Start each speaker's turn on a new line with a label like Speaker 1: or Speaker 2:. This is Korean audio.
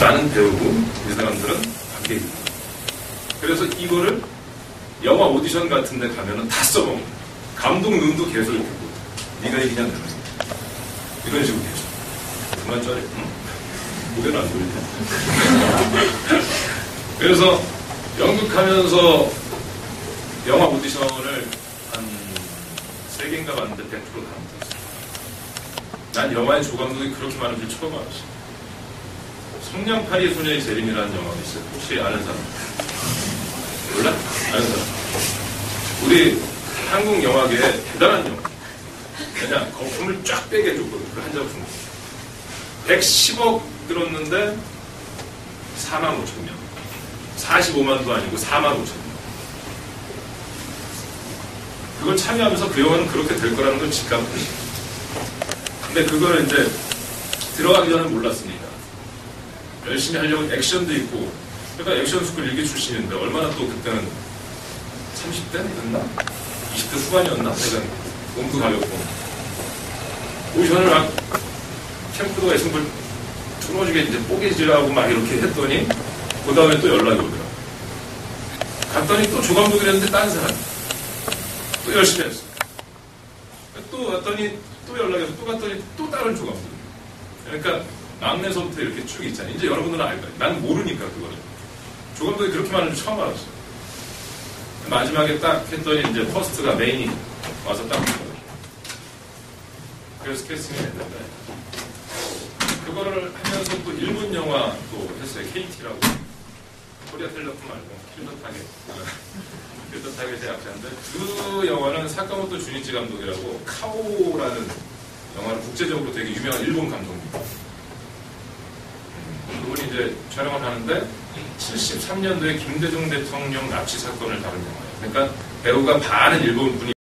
Speaker 1: 나는 배우고 이 사람들은 관객이고 그래서 이거를 영화 오디션 같은 데 가면은 다 써먹는. 감독 눈도 계속 이렇게 보고 네가 이기냐 내가. 이런 식으로 계속 그만 짜리 응? 고개는 안 돌리네 그래서 연극하면서 영화 오디션을 한 세 개인가 봤는데 100%다 못했어 난 영화의 조감독이 그렇게 많은 줄 처음 알았어 성냥팔이 소녀의 재림이라는 영화가 있어요. 혹시 아는 사람? 몰라? 아는 사람? 우리 한국 영화계에 대단한 영화. 그냥 거품을 쫙 빼게 해줬거든 그한 작품. 110억 들었는데 4만 5천 명. 45만도 아니고 4만 5천 명. 그걸 참여하면서 그 영화는 그렇게 될 거라는 걸 직감했지 근데 그걸 이제 들어가기 전에 몰랐으니까 열심히 하려고 액션도 있고 그러니까 액션 스쿨 일기 출신인데 얼마나 또 그때는 30대였나? 20대 후반이었나? 내가 몸도 가볍고. 오션을 막 캠프도 애승을 뚫어지게 이제 뽀개질하고 막 이렇게 했더니 그 다음에 또 연락이 오더라 갔더니 또 조감독이랬는데 딴 사람? 또 열심히 했어 또 갔더니 또 연락이 와서 또 갔더니 또 다른 조감독. 그러니까 막내서부터 이렇게 쭉 있잖아 이제 여러분들은 알 거야 난 모르니까 그거를 조감독이 그렇게 많은 줄 처음 알았어 마지막에 딱 했더니 이제 퍼스트가 메인이 와서 딱. 그래서 캐스팅이 됐는데 그거를 하면서 또 일본 영화 또 했어요. KT라고 코리아 텔레콤 말고 킬더타겟 킬더타겟 제작자인데 그 영화는 사카모토 주니치 감독이라고 카오라는 영화를 국제적으로 되게 유명한 일본 감독입니다. 이제 촬영을 하는데 73년도에 김대중 대통령 납치 사건을 다룬 영화예요. 그러니까 배우가 반은 일본 분이